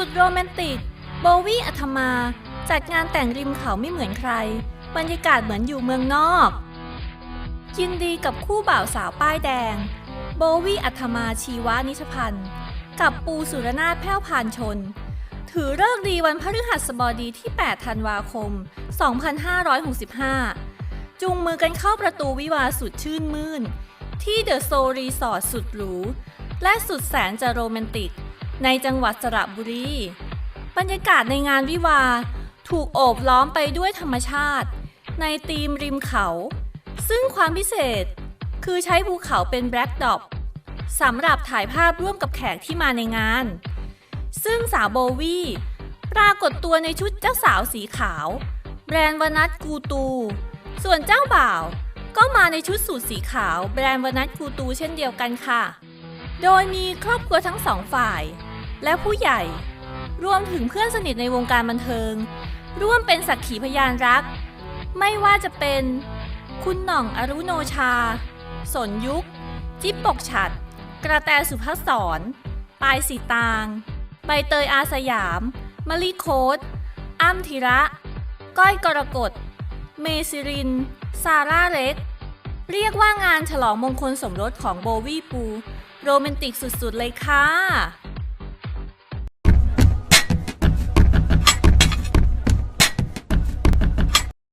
สุดโรแมนติก โบวี่อัธมา จัดงานแต่งริมเขาไม่เหมือนใคร บรรยากาศเหมือนอยู่เมืองนอก ยินดีกับคู่บ่าวสาวป้ายแดง โบวี่อัธมาชีวานิชพันธ์ กับปูสุรนาถแพ้วพานชน ถือเลิกดีวันพฤหัสบดีที่ 8 ธันวาคม 2565จูงมือกันเข้าประตูวิวาสุดชื่นมื่น ที่เดอะโซรีสอร์ทสุดหรู และสุดแสนจะโรแมนติก ในจังหวัดสระบุรี บรรยากาศในงานวิวา ถูกโอบล้อมไปด้วยธรรมชาติ ในธีมริมเขา ซึ่งความพิเศษคือใช้ภูเขาเป็นแบล็กดอปสำหรับถ่ายภาพร่วมกับแขกที่มาในงาน ซึ่งสาวโบวี่ปรากฏตัวในชุดเจ้าสาวสีขาว แบรนด์วนัทกูตู ส่วนเจ้าบ่าวก็มาในชุดสูทสีขาว แบรนด์วนัทกูตูเช่นเดียวกันค่ะ โดยมีครอบครัวทั้งสองฝ่าย และผู้ใหญ่ รวมถึงเพื่อนสนิทในวงการบันเทิง ร่วมเป็นสักขีพยานรัก ไม่ว่าจะเป็น คุณหน่องอรุโนชา สนยุค จิ๊บปกฉัด กระแตสุภัสสรปายสีตาง ใบเตยอาสยามมะลิโคตอ้ำธีระ ก้อยกรกฎ เมซิริน ซาร่าเล็ก เรียกว่างานฉลองมงคลสมรสของโบวี่ปู โรแมนติกสุดๆเลยค่ะ